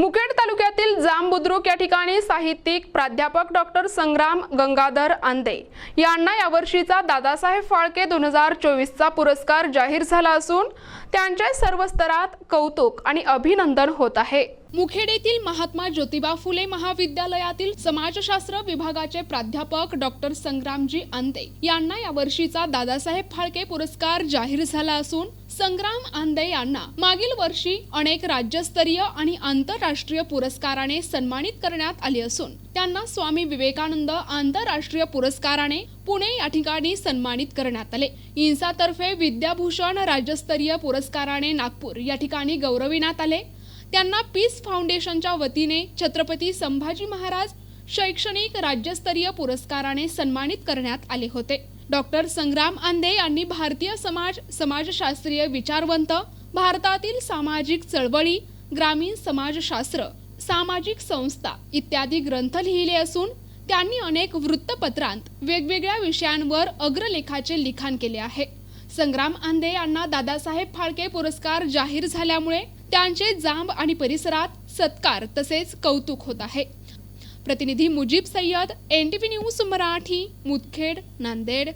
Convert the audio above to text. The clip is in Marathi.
मुखेड तालुक्यातील बुद्रुक या ठिकाणी साहित्यिक प्राध्यापक डॉक्टर संग्राम गंगाधर आंदे यांना यावर्षीचा दादासाहेब फाळके दोन हजार चोवीसचा पुरस्कार जाहीर झाला असून त्यांचे सर्व स्तरात कौतुक आणि अभिनंदन होत आहे. मुखेड येथील महात्मा ज्योतिबा फुले महाविद्यालयातील समाजशास्त्र विभागाचे प्राध्यापक डॉक्टर संग्रामजी आंदे यांना यावर्षीचा दादासाहेब फाळके पुरस्कार जाहीर झाला असून संग्राम आंदे यांना मागील वर्षी अनेक राज्यस्तरीय आणि आंतरराष्ट्रीय पुरस्काराने सन्मानित करण्यात आले असून त्यांना स्वामी विवेकानंद आंतरराष्ट्रीय पुरस्काराने पुणे या ठिकाणी सन्मानित करण्यात आले. इन्सातर्फे विद्याभूषण राज्यस्तरीय पुरस्काराने नागपूर या ठिकाणी गौरविण्यात आले. त्यांना पीस फाउंडेशनच्या वतीने छत्रपती संभाजी महाराज शैक्षणिक राज्यस्तरीय पुरस्काराने सन्मानित करण्यात आले होते. डॉक्टर संग्राम आंदे यांनी भारतीय समाज समाजशास्त्रीय विचारवंत भारतातील सामाजिक चळवळी ग्रामीण समाजशास्त्र सामाजिक संस्था इत्यादी ग्रंथ लिहिले असून त्यांनी अनेक वृत्तपत्रांत वेगवेगळ्या विषयांवर अग्रलेखाचे लिखाण केले आहे. संग्राम आंदे यांना दादासाहेब फाळके पुरस्कार जाहीर झाल्यामुळे त्यांचे जांब आणि परिसरात सत्कार तसेच कौतुक होत आहे. प्रतिनिधी Mujeeb Sayyad N T V news Marathi Mudkhed Nanded